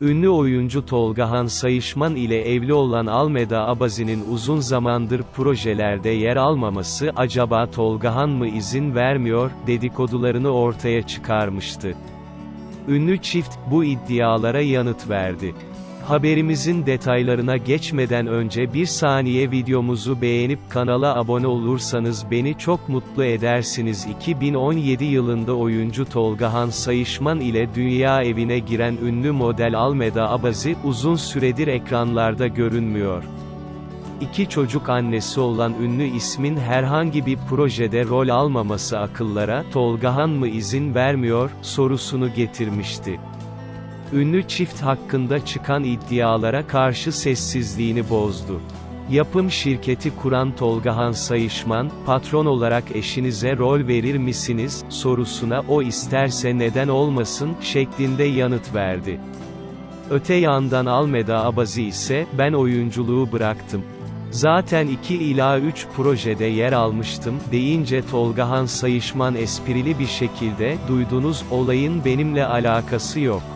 Ünlü oyuncu Tolgahan Sayışman ile evli olan Almeda Abazi'nin uzun zamandır projelerde yer almaması acaba Tolgahan mı izin vermiyor, dedikodularını ortaya çıkarmıştı. Ünlü çift, bu iddialara yanıt verdi. Haberimizin detaylarına geçmeden önce bir saniye videomuzu beğenip kanala abone olursanız beni çok mutlu edersiniz. 2017 yılında oyuncu Tolgahan Sayışman ile dünya evine giren ünlü model Almeda Abazi, uzun süredir ekranlarda görünmüyor. İki çocuk annesi olan ünlü ismin herhangi bir projede rol almaması akıllara, Tolgahan mı izin vermiyor, sorusunu getirmişti. Ünlü çift hakkında çıkan iddialara karşı sessizliğini bozdu. Yapım şirketi kuran Tolgahan Sayışman, patron olarak eşinize rol verir misiniz, sorusuna o isterse neden olmasın, şeklinde yanıt verdi. Öte yandan Almeda Abazi ise, ben oyunculuğu bıraktım. Zaten 2 ila 3 projede yer almıştım, deyince Tolgahan Sayışman esprili bir şekilde, duydunuz, olayın benimle alakası yok.